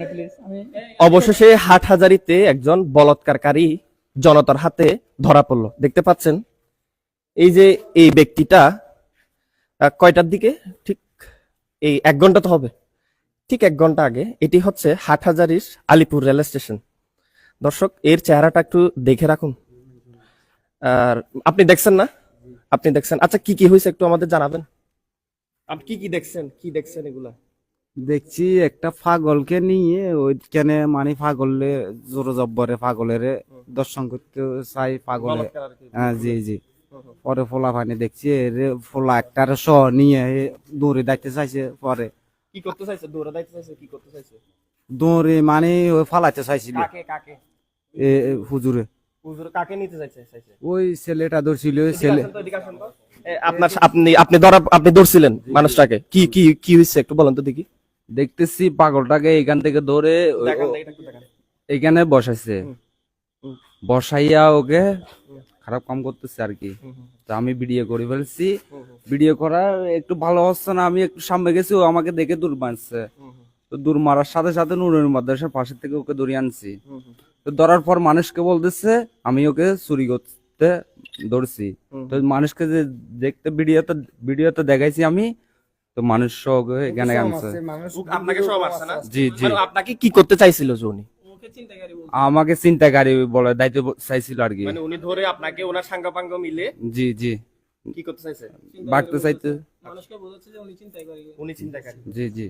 না প্লিজ আমি অবশেষে হাটহাজারিতে একজন বলৎকারকারী জনতার হাতে ধরা পড়ল। দেখতে পাচ্ছেন? এই যে এই ব্যক্তিটা কয়টার দিকে? ঠিক এই এক ঘণ্টা তো হবে। ঠিক এক ঘণ্টা আগে এটি হচ্ছে হাটহাজারির আলিপুর রেল স্টেশন। দর্শক, এর চেহারাটা একটু দেখে রাখুন। আর আপনি দেখছেন না? আপনি দেখছেন? আচ্ছা কি কি হয়েছে একটু আমাদের জানাবেন। আপনি কি কি দেখছেন? কি দেখছেন এগুলা? দেখছি একটা পাগলকে নিয়ে ওইখানে মানে পাগলে জোর জব্বরে পাগলের দর্শন করতে চাই পাগলে। হ্যাঁ জি জি। পরে ফোলা পানি দেখছি এরে ফোলা একটার স নিয়ে দৌড়ে দেখতে চাইছে পরে। কি করতে চাইছে? দৌড়া চাইছে? কি করতে চাইছে? দৌড়ে মানে ওই ফালাইতে চাইছিল। কাকে কাকে? এ হুজুরে। হুজুর কাকে নিতে চাইছে চাইছে? ওই ছেলেটা ধরছিল ওই ছেলে। আপনার আপনি আপনি ধরা আপনি ধরছিলেন মানুষটাকে। কি কি কি হয়েছে একটু বলেন তো দেখি। দেখতেছি পাগলটাকে এখান থেকে ধরে। এখানে বসাইছে। বসাইয়া ওকে খারাপ কাম করতেছে আর কি। তো আমি ভিডিও করে ফেলছি। ভিডিও করা একটু ভালো হচ্ছে না আমি একটু সামনে গেছি ও আমাকে দেখে দূর মারছে। তো দূর মারার সাথে সাথে নুরের মাদ্রাসার পাশে থেকে ওকে ধরিয়ে আনছি। তো ধরার পর মানুষকে বলতেছে আমি ওকে চুরি করতে ধরছি। তো মানুষকে যে দেখতে ভিডিওতে ভিডিওতে দেখাইছি আমি তো মানুষ ওকে এখানে আনছে আপনাকে সব আসছে না? জি জি। মানে আপনাকে কি করতে চাইছিল উনি আমাকে চিন্তাকারী বলে দায়িত্ব চাইছিল আর কি। মানে উনি ধরে আপনাকে ওনার সাঙ্গাপাঙ্গ মিলে জি জি। কি করতে চাইছে? বাড়তে চাইতে। মানুষকে বোঝাচ্ছে যে উনি চিন্তাই করে উনি চিন্তা করেন জি জি।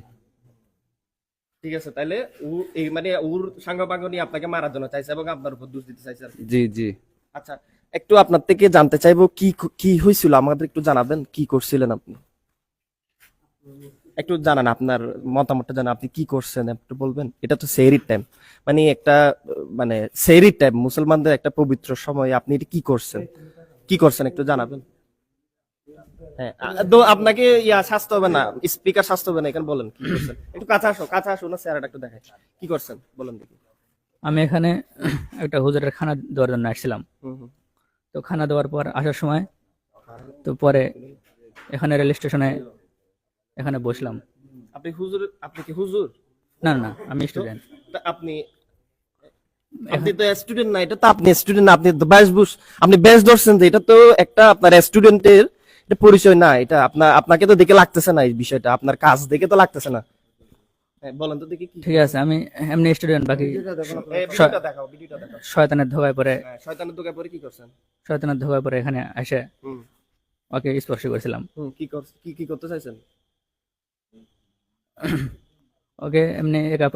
ঠিক আছে তাহলে ও এই মানে ওর সাঙ্গাপাঙ্গ নিয়ে আপনাকে মারার জন্য চাইছে এবং আপনার উপর দোষ দিতে চাইছে জি জি। আচ্ছা একটু আপনার থেকে জানতে চাইব কি কি হয়েছিল আমাদের একটু জানাবেন কি করছিলেন আপনি? একটু জানান আপনার মতামতটা জানান আপনি কি করছেন একটু বলবেন? এটা তো সেহরির টাইম মানে একটা মানে সেহরির টাইম মুসলমানদের একটা পবিত্র সময় আপনি এটা কি করছেন? কি করছেন একটু জানাবেন? হ্যাঁ আপনাকে ইয়া স্বাস্থ্য হবে না স্পিকার স্বাস্থ্য হবে না এখানে বলেন কি করছেন? একটু কাছে আসো কাছে আসো না চেহারাটা একটু দেখাই। কি করছেন? বলেন দেখি। আমি এখানে একটা হুজুরের খানা দেওয়ার জন্য আসছিলাম। তো খানা দেওয়ার পর আসার সময় তো পরে এখানে রেল স্টেশনে এখানে বসলাম। আপনি হুজুর আপনি কি হুজুর? না না আমি স্টুডেন্ট তা আপনি আপনি তো স্টুডেন্ট না এটা তো আপনি স্টুডেন্ট আপনি তো বুস আপনি ব্যাচ ধরছেন যে এটা তো একটা আপনার স্টুডেন্টের এটা পরিচয় না এটা আপনার আপনাকে তো দেখে লাগতেছে না এই বিষয়টা আপনার কাজ দেখে তো লাগতেছে না। হ্যাঁ, বলেন তো দেখি কি। ঠিক আছে আমি এমনি স্টুডেন্ট বাকি ভিডিওটা দেখাও ভিডিওটা দেখাও। শয়তানের ধোকায় পরে হ্যাঁ, শয়তানের দোকায় পরে কি করছেন? শয়তানের ধোকায় পরে এখানে এসে ওকে স্পর্শ করেছিলাম। কি কি কি করতে চাইছেন? ওকে এমনি একা